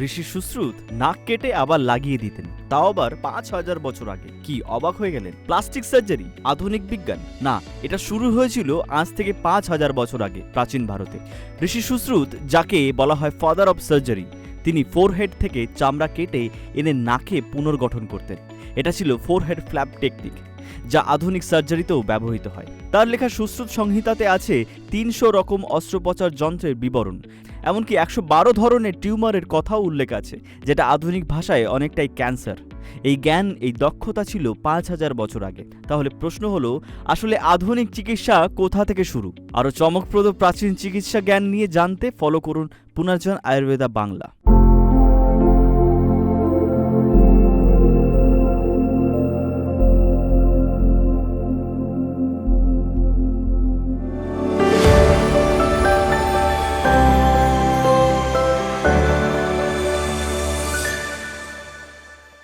ঋষি সুশ্রুত নাক কেটে আবার লাগিয়ে দিতেন। তাও আবার পাঁচ হাজার বছর আগে। কি অবাক হয়ে গেলেন? Plastic surgery? আধুনিক বিজ্ঞান? না, এটা শুরু হয়েছিল আজ থেকে পাঁচ হাজার বছর আগে প্রাচীন ভারতে। ঋষি সুশ্রুত, যাকে বলা হয় ফাদার অব সার্জারি তিনি ফোরহেড থেকে চামড়া কেটে এনে নাকে পুনর্গঠন করতেন। এটা ছিল ফোরহেড ফ্ল্যাপ টেকনিক যা আধুনিক সার্জারিতেও ব্যবহৃত হয়। তার লেখা সুশ্রুত সংহিতাতে আছে তিনশো রকম অস্ত্রোপচার যন্ত্রের বিবরণ, এমনকি একশো বারো ধরনের টিউমারের কথাও উল্লেখ আছে, যেটা আধুনিক ভাষায় অনেকটাই ক্যান্সার এই জ্ঞান, এই দক্ষতা ছিল পাঁচ হাজার বছর আগে। তাহলে প্রশ্ন হলো, আসলে আধুনিক চিকিৎসা কোথা থেকে শুরু? আরও চমকপ্রদ প্রাচীন চিকিৎসা জ্ঞান নিয়ে জানতে ফলো করুন পুনর্জন আয়ুর্বেদা বাংলা।